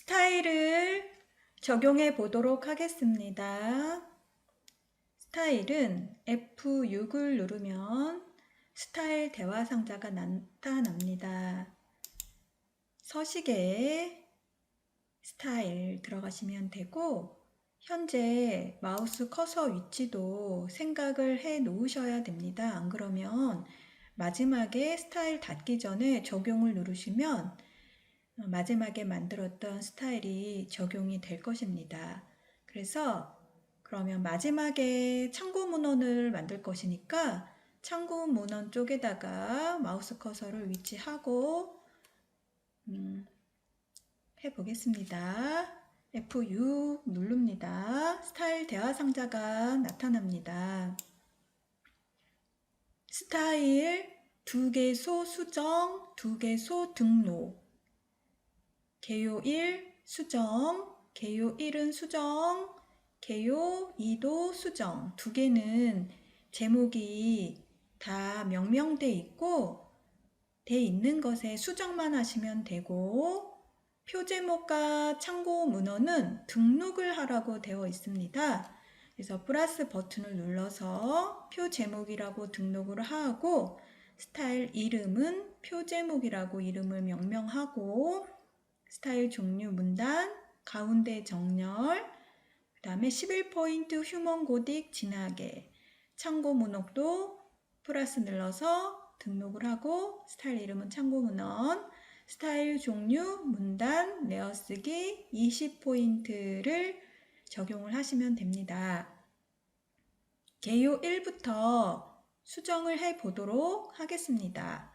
스타일을 적용해 보도록 하겠습니다. 스타일은 F6을 누르면 스타일 대화 상자가 나타납니다. 서식에 스타일 들어가시면 되고 현재 마우스 커서 위치도 생각을 해 놓으셔야 됩니다. 안 그러면 마지막에 스타일 닫기 전에 적용을 누르시면 어, 마지막에 만들었던 스타일이 적용이 될 것입니다. 그래서 그러면 마지막에 참고 문헌을 만들 것이니까 참고 문헌 쪽에다가 마우스 커서를 위치하고 음, 해보겠습니다. F6 누릅니다. 스타일 대화 상자가 나타납니다. 스타일 두 개소 수정, 두 개소 등록. 개요 1 수정, 개요 1은 수정, 개요 2도 수정. 두 개는 제목이 다 명명돼 있고 돼 있는 것에 수정만 하시면 되고 표 제목과 참고 문헌은 등록을 하라고 되어 있습니다. 그래서 플러스 버튼을 눌러서 표 제목이라고 등록을 하고 스타일 이름은 표 제목이라고 이름을 명명하고 스타일 종류 문단 가운데 정렬 그 다음에 11포인트 휴먼 고딕 진하게 참고 문헌도 플러스 눌러서 등록을 하고 스타일 이름은 참고 문헌 스타일 종류, 문단, 내어쓰기 20포인트를 적용을 하시면 됩니다. 개요 1부터 수정을 해 보도록 하겠습니다.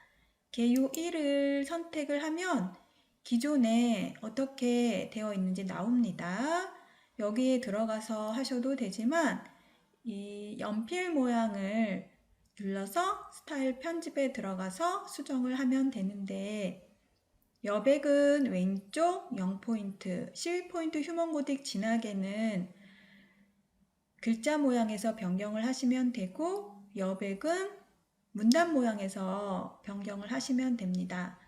개요 1을 선택을 하면 기존에 어떻게 되어 있는지 나옵니다. 여기에 들어가서 하셔도 되지만 이 연필 모양을 눌러서 스타일 편집에 들어가서 수정을 하면 되는데 여백은 왼쪽 0포인트, 11포인트 휴먼 고딕 진하게는 글자 모양에서 변경을 하시면 되고 여백은 문단 모양에서 변경을 하시면 됩니다.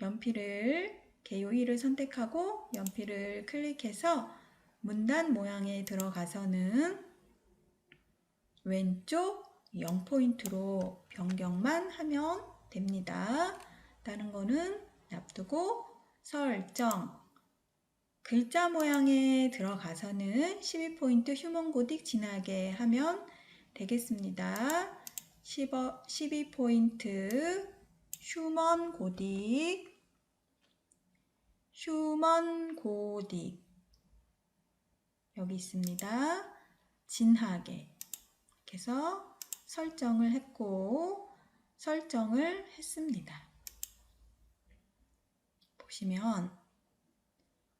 연필을 개요 1을 선택하고 연필을 클릭해서 문단 모양에 들어가서는 왼쪽 0포인트로 변경만 하면 됩니다. 다른 거는 놔두고 설정 글자 모양에 들어가서는 12포인트 휴먼 고딕 진하게 하면 되겠습니다. 12포인트 휴먼 고딕 휴먼 고딕 여기 있습니다. 진하게 이렇게 해서 설정을 했고 설정을 했습니다. 보시면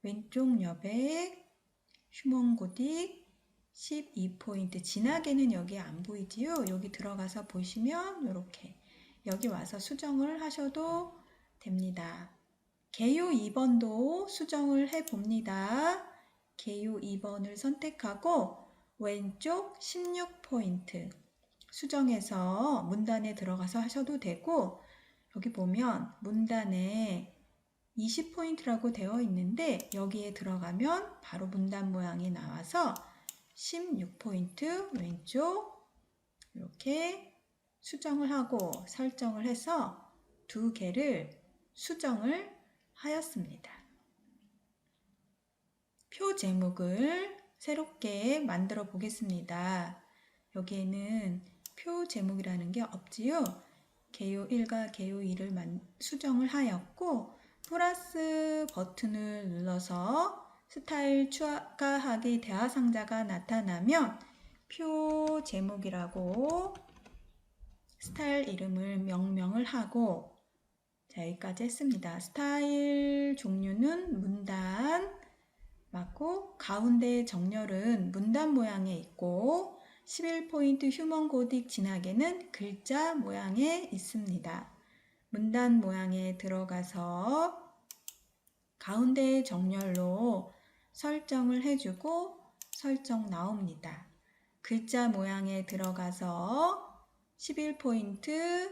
왼쪽 여백 휴먼 고딕 12포인트 진하게는 여기 안 보이지요? 여기 들어가서 보시면 이렇게 여기 와서 수정을 하셔도 됩니다. 개요 2번도 수정을 해 봅니다. 개요 2번을 선택하고 왼쪽 16포인트 수정해서 문단에 들어가서 하셔도 되고 여기 보면 문단에 20포인트라고 되어 있는데 여기에 들어가면 바로 문단 모양이 나와서 16포인트 왼쪽 이렇게 수정을 하고 설정을 해서 두 개를 수정을 하였습니다. 표 제목을 새롭게 만들어 보겠습니다. 여기에는 표 제목이라는 게 없지요. 개요 1과 개요 2를 수정을 하였고 플러스 버튼을 눌러서 스타일 추가하기 대화 상자가 나타나면 표 제목이라고 스타일 이름을 명명을 하고 자 여기까지 했습니다. 스타일 종류는 문단 맞고 가운데 정렬은 문단 모양에 있고 11포인트 휴먼 고딕 진하게는 글자 모양에 있습니다. 문단 모양에 들어가서 가운데 정렬로 설정을 해주고 설정 나옵니다. 글자 모양에 들어가서 11포인트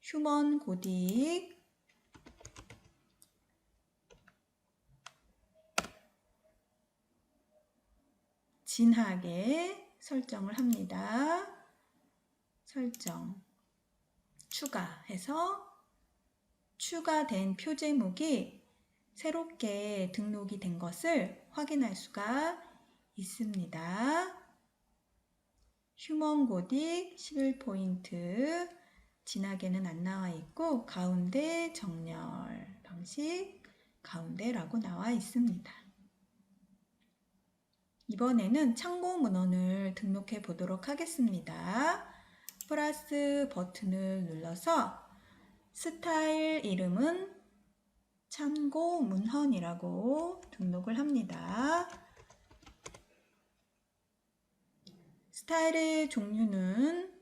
휴먼 고딕 진하게 설정을 합니다. 설정 추가해서 추가된 표제목이 새롭게 등록이 된 것을 확인할 수가 있습니다. 휴먼 고딕 11포인트 진하게는 안 나와 있고 가운데 정렬 방식 가운데라고 나와 있습니다. 이번에는 참고 문헌을 등록해 보도록 하겠습니다. 플러스 버튼을 눌러서 스타일 이름은 참고 문헌이라고 등록을 합니다. 스타일의 종류는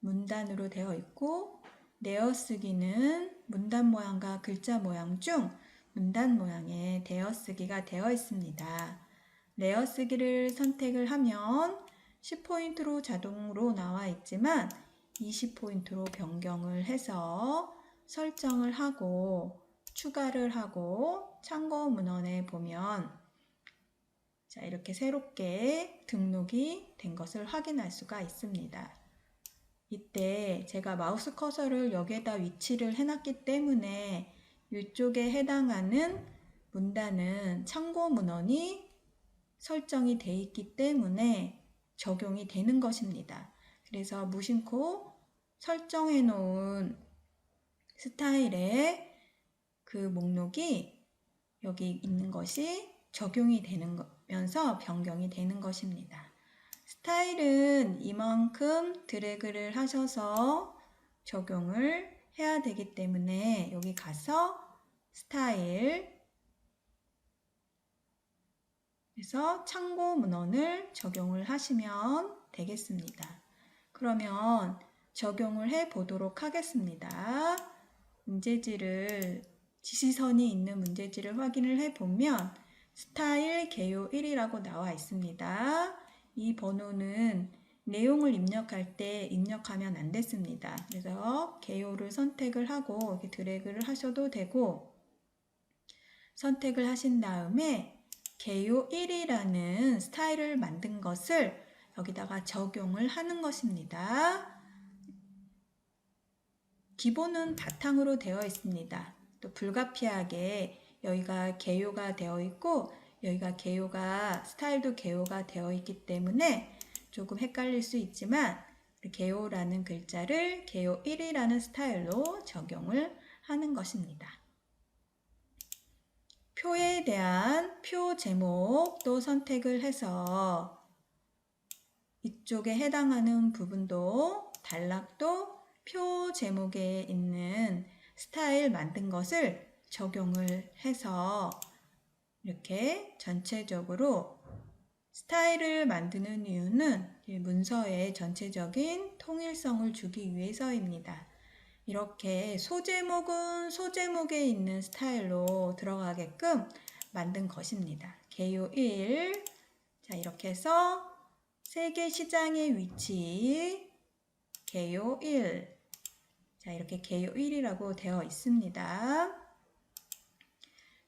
문단으로 되어 있고 내어쓰기는 문단 모양과 글자 모양 중 문단 모양의 대어쓰기가 되어 있습니다. 내어쓰기를 선택을 하면 10포인트로 자동으로 나와 있지만 20포인트로 변경을 해서 설정을 하고 추가를 하고 참고 문헌에 보면 자, 이렇게 새롭게 등록이 된 것을 확인할 수가 있습니다. 이때 제가 마우스 커서를 여기에다 위치를 해놨기 때문에 이쪽에 해당하는 문단은 참고 문헌이 설정이 돼 있기 때문에 적용이 되는 것입니다. 그래서 무심코 설정해 놓은 스타일의 그 목록이 여기 있는 것이 적용이 되는 거 면서 변경이 되는 것입니다. 스타일은 이만큼 드래그를 하셔서 적용을 해야 되기 때문에 여기 가서 스타일 그래서 참고 문헌을 적용을 하시면 되겠습니다. 그러면 적용을 해 보도록 하겠습니다. 문제지를 지시선이 있는 문제지를 확인을 해 보면 스타일 개요 1이라고 나와 있습니다. 이 번호는 내용을 입력할 때 입력하면 안 됐습니다. 그래서 개요를 선택을 하고 이렇게 드래그를 하셔도 되고 선택을 하신 다음에 개요 1이라는 스타일을 만든 것을 여기다가 적용을 하는 것입니다. 기본은 바탕으로 되어 있습니다. 또 불가피하게 여기가 개요가 되어 있고 여기가 개요가 스타일도 개요가 되어 있기 때문에 조금 헷갈릴 수 있지만 개요라는 글자를 개요 1이라는 스타일로 적용을 하는 것입니다. 표에 대한 표 제목도 선택을 해서 이쪽에 해당하는 부분도 단락도 표 제목에 있는 스타일 만든 것을 적용을 해서 이렇게 전체적으로 스타일을 만드는 이유는 문서의 전체적인 통일성을 주기 위해서입니다. 이렇게 소제목은 소제목에 있는 스타일로 들어가게끔 만든 것입니다. 개요 1. 자, 이렇게 해서 세계 시장의 위치 개요 1. 자, 이렇게 개요 1이라고 되어 있습니다.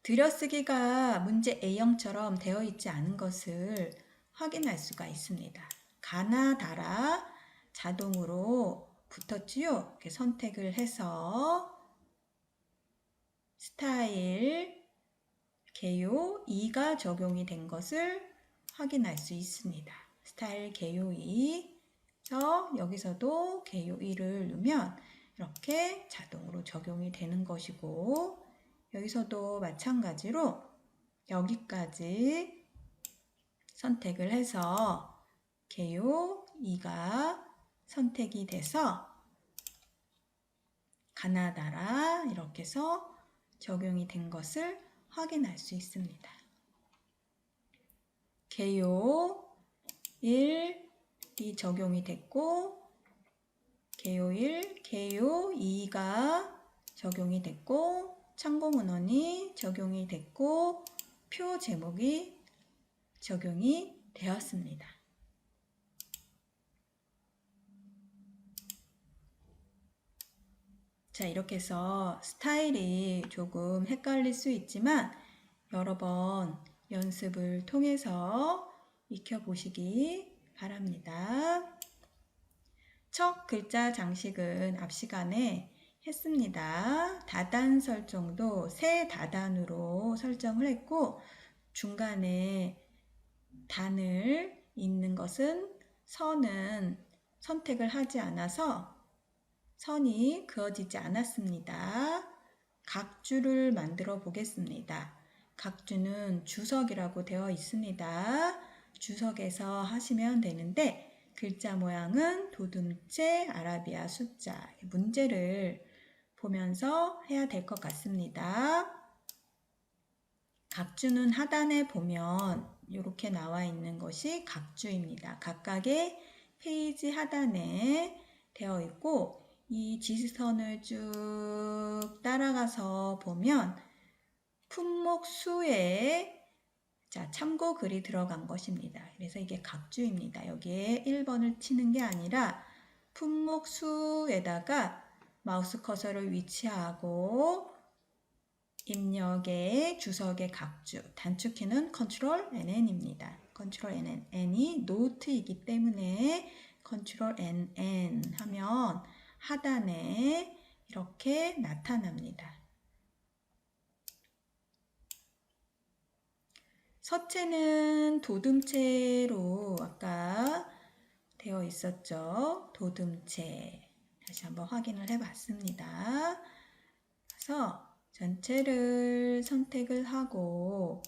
들여쓰기가 문제 A형처럼 되어 있지 않은 것을 확인할 수가 있습니다. 가나 다라 자동으로 붙었지요? 이렇게 선택을 해서 스타일 개요 2가 적용이 된 것을 확인할 수 있습니다. 스타일 개요 2. 저 여기서도 개요 2를 누면 이렇게 자동으로 적용이 되는 것이고 여기서도 마찬가지로 여기까지 선택을 해서 개요 2가 선택이 돼서 가나다라 이렇게 해서 적용이 된 것을 확인할 수 있습니다. 개요 1이 적용이 됐고 개요 1, 개요 2가 적용이 됐고 참고 문헌이 적용이 됐고 표 제목이 적용이 되었습니다. 자, 이렇게 해서 스타일이 조금 헷갈릴 수 있지만 여러 번 연습을 통해서 익혀보시기 바랍니다. 첫 글자 장식은 앞 시간에 했습니다. 다단 설정도 세 다단으로 설정을 했고 중간에 단을 잇는 것은 선은 선택을 하지 않아서 선이 그어지지 않았습니다. 각주를 만들어 보겠습니다. 각주는 주석이라고 되어 있습니다. 주석에서 하시면 되는데 글자 모양은 도둠체 아라비아 숫자 문제를 보면서 해야 될 것 같습니다. 각주는 하단에 보면 이렇게 나와 있는 것이 각주입니다. 각각의 페이지 하단에 되어 있고 이 지시선을 쭉 따라가서 보면 품목 수에 자, 참고 글이 들어간 것입니다. 그래서 이게 각주입니다. 여기에 1번을 치는 게 아니라 품목 수에다가 마우스 커서를 위치하고 입력의 주석의 각주, 단축키는 컨트롤 NN입니다. 컨트롤 NN, N이 노트이기 때문에 컨트롤 NN 하면 하단에 이렇게 나타납니다. 서체는 도둠체로 아까 되어 있었죠. 도둠체. 다시 한번 확인을 해 봤습니다. 그래서 전체를 선택을 하고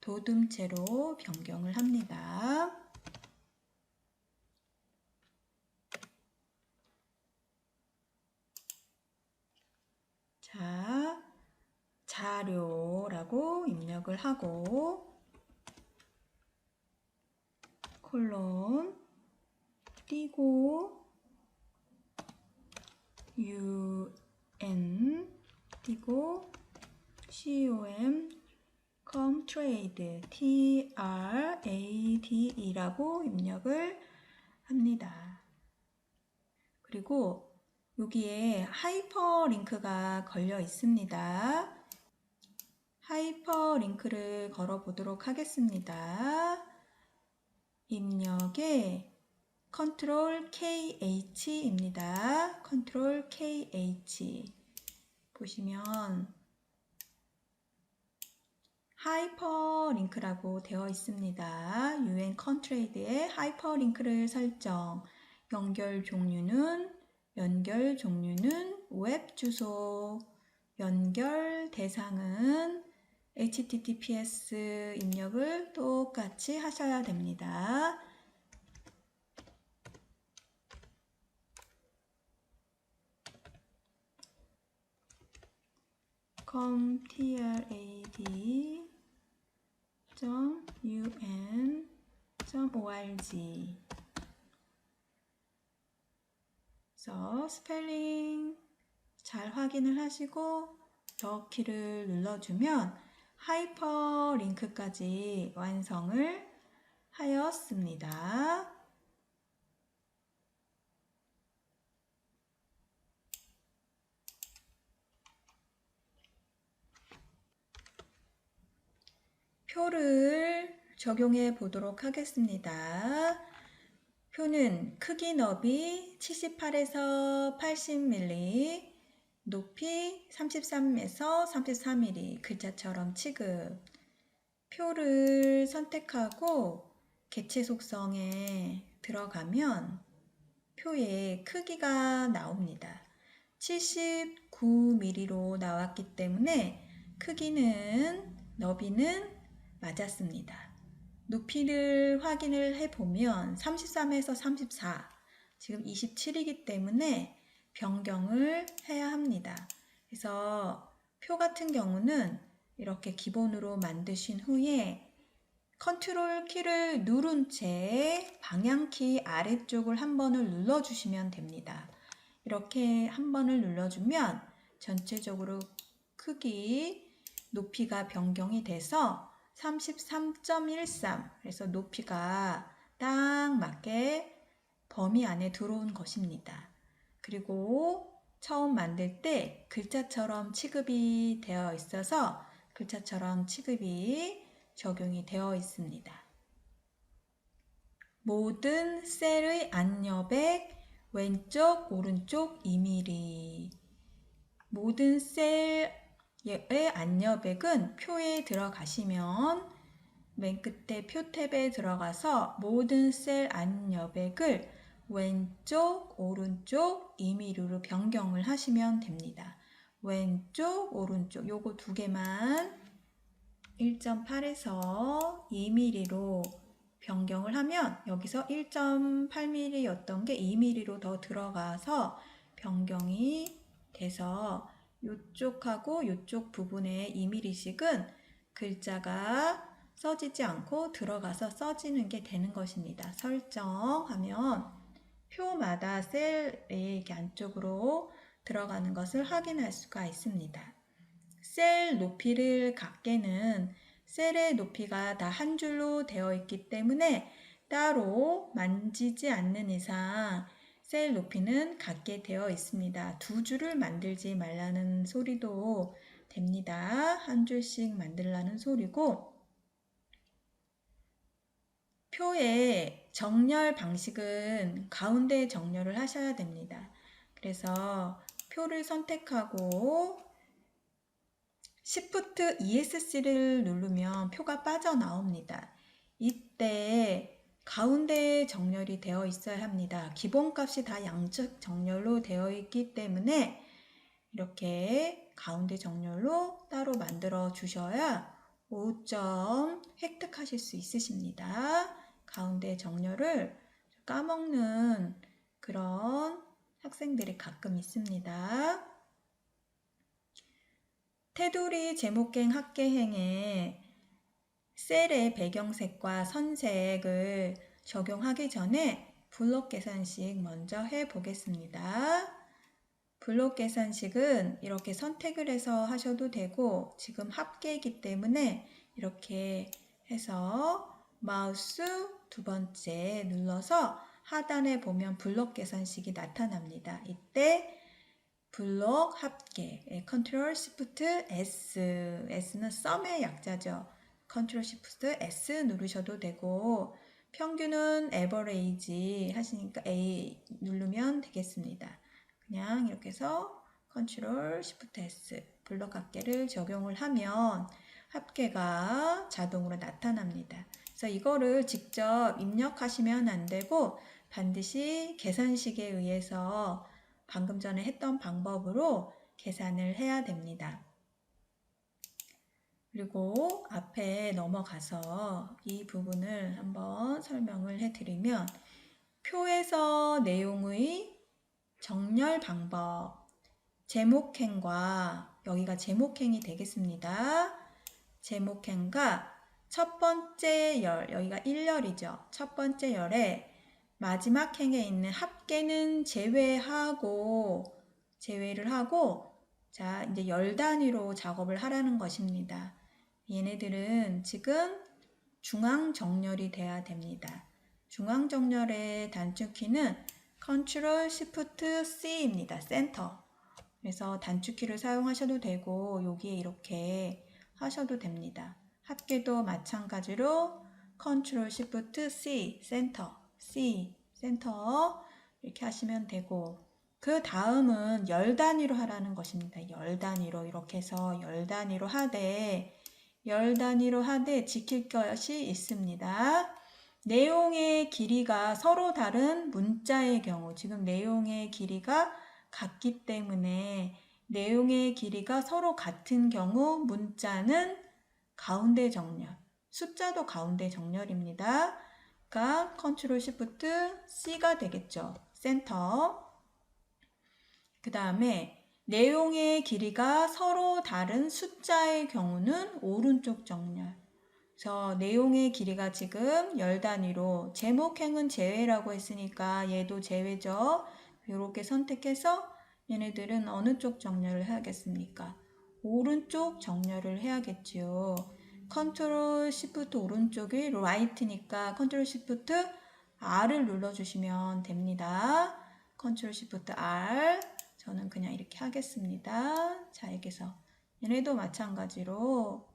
도둠체로 변경을 합니다. 자, 자료라고 입력을 하고 콜론 띄고 un 띄고 com com trade t r a d e라고 입력을 합니다. 그리고 여기에 하이퍼 링크가 걸려 있습니다. 하이퍼 링크를 걸어 보도록 하겠습니다. 입력에 컨트롤 KH입니다. 컨트롤 KH 보시면 하이퍼 링크라고 되어 있습니다. UN 컨트레이드에 하이퍼 링크를 설정 연결 종류는 연결 종류는 웹 주소, 연결 대상은 HTTPS 입력을 똑같이 하셔야 됩니다. Com trad un org 그래서 스펠링 잘 확인을 하시고 더 키를 눌러주면 하이퍼 링크까지 완성을 하였습니다. 표를 적용해 보도록 하겠습니다. 표는 크기 너비 78에서 80mm, 높이 33에서 33mm 글자처럼 취급. 표를 선택하고 개체 속성에 들어가면 표의 크기가 나옵니다. 79mm로 나왔기 때문에 크기는 너비는 맞았습니다. 높이를 확인을 해보면 33에서 34, 지금 27이기 때문에 변경을 해야 합니다. 그래서 표 같은 경우는 이렇게 기본으로 만드신 후에 컨트롤 키를 누른 채 방향키 아래쪽을 한 번을 눌러주시면 됩니다. 이렇게 한 번을 눌러주면 전체적으로 크기, 높이가 변경이 돼서 33.13 그래서 높이가 딱 맞게 범위 안에 들어온 것입니다. 그리고 처음 만들 때 글자처럼 취급이 되어 있어서 글자처럼 취급이 적용이 되어 있습니다. 모든 셀의 안여백 왼쪽 오른쪽 2mm 모든 셀 의 안여백은 표에 들어가시면 맨 끝에 표 탭에 들어가서 모든 셀 안여백을 왼쪽 오른쪽 2mm로 변경을 하시면 됩니다. 왼쪽 오른쪽 요거 두 개만 1.8에서 2mm로 변경을 하면 여기서 1.8mm였던 게 2mm로 더 들어가서 변경이 돼서 이쪽하고 이쪽 부분에 2mm씩은 글자가 써지지 않고 들어가서 써지는 게 되는 것입니다. 설정하면 표마다 이렇게 안쪽으로 들어가는 것을 확인할 수가 있습니다. 셀 높이를 갖게는 셀의 높이가 다 한 줄로 되어 있기 때문에 따로 만지지 않는 이상 셀 높이는 같게 되어 있습니다. 두 줄을 만들지 말라는 소리도 됩니다. 한 줄씩 만들라는 소리고 표의 정렬 방식은 가운데 정렬을 하셔야 됩니다. 그래서 표를 선택하고 Shift ESC를 누르면 표가 빠져나옵니다. 이때 가운데 정렬이 되어 있어야 합니다. 기본값이 다 양측 정렬로 되어 있기 때문에 이렇게 가운데 정렬로 따로 만들어 주셔야 5점 획득하실 수 있으십니다. 가운데 정렬을 까먹는 그런 학생들이 가끔 있습니다. 테두리 제목행 합계행에 셀의 배경색과 선색을 적용하기 전에 블록 계산식 먼저 해 보겠습니다. 블록 계산식은 이렇게 선택을 해서 하셔도 되고 지금 합계이기 때문에 이렇게 해서 마우스 두 번째 눌러서 하단에 보면 블록 계산식이 나타납니다. 이때 블록 합계 예, 컨트롤 시프트 S S는 썸의 약자죠. 컨트롤 시프트 S 누르셔도 되고 평균은 에버레이지 하시니까 A 누르면 되겠습니다. 그냥 이렇게 해서 컨트롤 시프트 S 블록 합계를 적용을 하면 합계가 자동으로 나타납니다. 그래서 이거를 직접 입력하시면 안 되고 반드시 계산식에 의해서 방금 전에 했던 방법으로 계산을 해야 됩니다. 그리고 앞에 넘어가서 이 부분을 한번 설명을 해드리면 표에서 내용의 정렬 방법, 제목행과 여기가 제목행이 되겠습니다. 제목행과 첫 번째 열, 여기가 1열이죠. 첫 번째 열에 마지막 행에 있는 합계는 제외하고 제외를 하고 자 이제 열 단위로 작업을 하라는 것입니다. 얘네들은 지금 중앙 정렬이 돼야 됩니다. 중앙 정렬의 단축키는 Ctrl Shift C입니다. 센터. 그래서 단축키를 사용하셔도 되고 여기에 이렇게 하셔도 됩니다. 합계도 마찬가지로 Ctrl Shift C 센터. C 센터 이렇게 하시면 되고 그 다음은 열 단위로 하라는 것입니다. 열 단위로 이렇게 해서 열 단위로 하되 열 단위로 하되 지킬 것이 있습니다. 내용의 길이가 서로 다른 문자의 경우 지금 내용의 길이가 같기 때문에 내용의 길이가 서로 같은 경우 문자는 가운데 정렬 숫자도 가운데 정렬입니다. 가 컨트롤 시프트 C가 되겠죠. 센터. 그 다음에 내용의 길이가 서로 다른 숫자의 경우는 오른쪽 정렬. 그래서 내용의 길이가 지금 열 단위로 제목행은 제외라고 했으니까 얘도 제외죠. 이렇게 선택해서 얘네들은 어느 쪽 정렬을 해야겠습니까? 오른쪽 정렬을 해야겠지요. 컨트롤 시프트 오른쪽이 라이트니까 컨트롤 시프트 R을 눌러주시면 됩니다. 컨트롤 시프트 R 저는 그냥 이렇게 하겠습니다. 자 여기서 얘네도 마찬가지로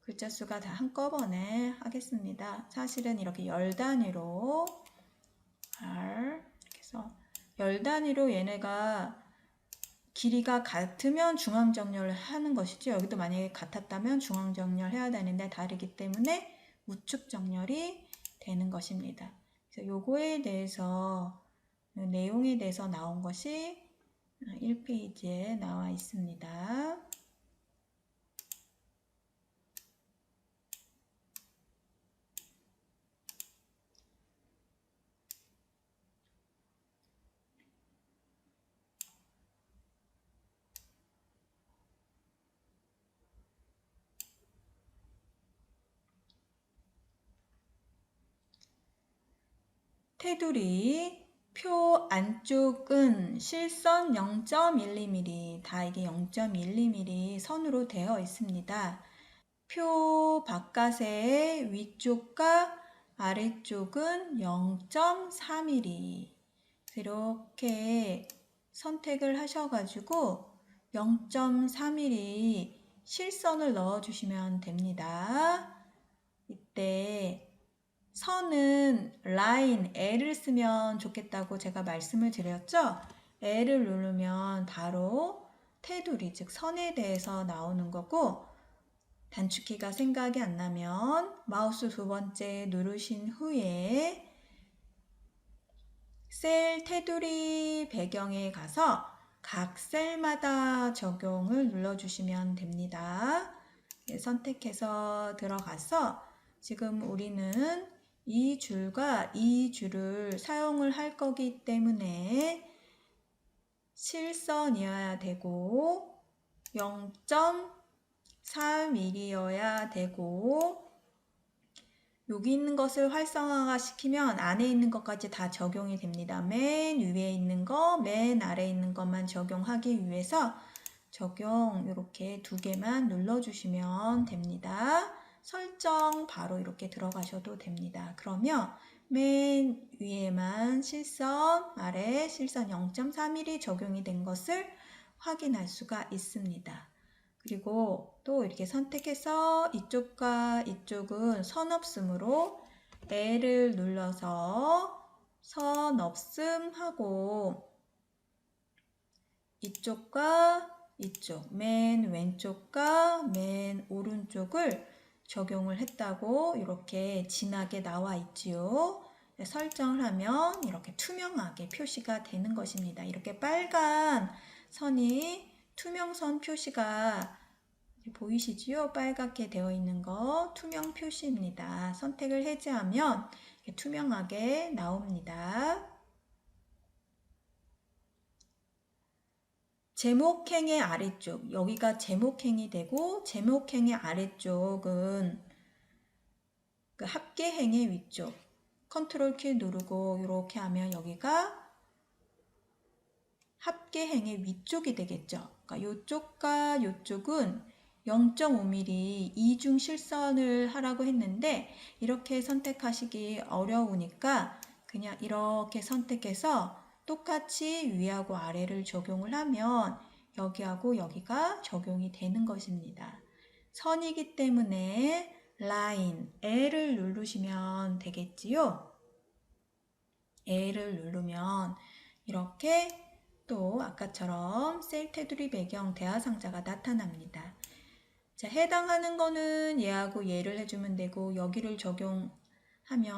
글자 수가 다 한꺼번에 하겠습니다. 사실은 이렇게 열 단위로 R 이렇게 해서 열 단위로 얘네가 길이가 같으면 중앙 정렬을 하는 것이죠. 여기도 만약에 같았다면 중앙 정렬 해야 되는데 다르기 때문에 우측 정렬이 되는 것입니다. 그래서 요거에 대해서 내용에 대해서 나온 것이 1페이지에 나와 있습니다. 테두리 표 안쪽은 실선 0.1mm 다 이게 0.1mm 선으로 되어 있습니다. 표 바깥의 위쪽과 아래쪽은 0.4mm 이렇게 선택을 하셔가지고 0.3mm 실선을 넣어주시면 됩니다. 이때 선은 라인 L을 쓰면 좋겠다고 제가 말씀을 드렸죠. L을 누르면 바로 테두리 즉 선에 대해서 나오는 거고 단축키가 생각이 안 나면 마우스 두 번째 누르신 후에 셀 테두리 배경에 가서 각 셀마다 적용을 눌러주시면 됩니다. 네, 선택해서 들어가서 지금 우리는 이 줄과 이 줄을 사용을 할 거기 때문에 실선이어야 되고 0.4mm여야 되고 여기 있는 것을 활성화가 시키면 안에 있는 것까지 다 적용이 됩니다. 맨 위에 있는 거, 맨 아래에 있는 것만 적용하기 위해서 적용 이렇게 두 개만 눌러주시면 됩니다. 설정 바로 이렇게 들어가셔도 됩니다. 그러면 맨 위에만 실선, 아래 실선 0.3mm 적용이 된 것을 확인할 수가 있습니다. 그리고 또 이렇게 선택해서 이쪽과 이쪽은 선 없음으로 L을 눌러서 선 없음 하고 이쪽과 이쪽, 맨 왼쪽과 맨 오른쪽을 적용을 했다고 이렇게 진하게 나와 있지요. 네, 설정을 하면 이렇게 투명하게 표시가 되는 것입니다. 이렇게 빨간 선이 투명선 표시가 보이시지요? 빨갛게 되어 있는 거 투명 표시입니다. 선택을 해제하면 투명하게 나옵니다. 제목행의 아래쪽, 여기가 제목행이 되고 제목행의 아래쪽은 그 합계행의 위쪽. 컨트롤 키 누르고 이렇게 하면 여기가 합계행의 위쪽이 되겠죠. 그러니까 이쪽과 이쪽은 0.5mm 이중 실선을 하라고 했는데 이렇게 선택하시기 어려우니까 그냥 이렇게 선택해서 똑같이 위하고 아래를 적용을 하면 여기하고 여기가 적용이 되는 것입니다. 선이기 때문에 라인 L을 누르시면 되겠지요. L을 누르면 이렇게 또 아까처럼 셀 테두리 배경 대화상자가 나타납니다. 자, 해당하는 거는 얘하고 얘를 해주면 되고 여기를 적용하면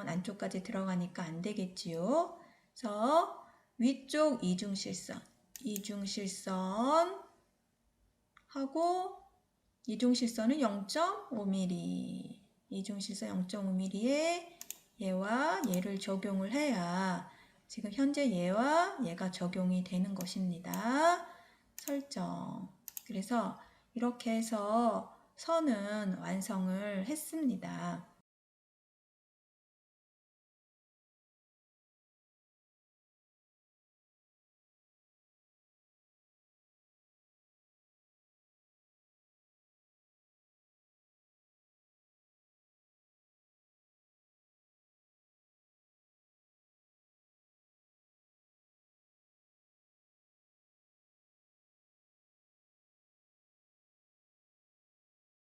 안쪽까지 들어가니까 안 되겠지요. 그래서 위쪽 이중실선, 이중실선 하고 이중실선은 0.5mm, 이중실선 0.5mm에 얘와 얘를 적용을 해야 지금 현재 얘와 얘가 적용이 되는 것입니다. 설정. 그래서 이렇게 해서 선은 완성을 했습니다.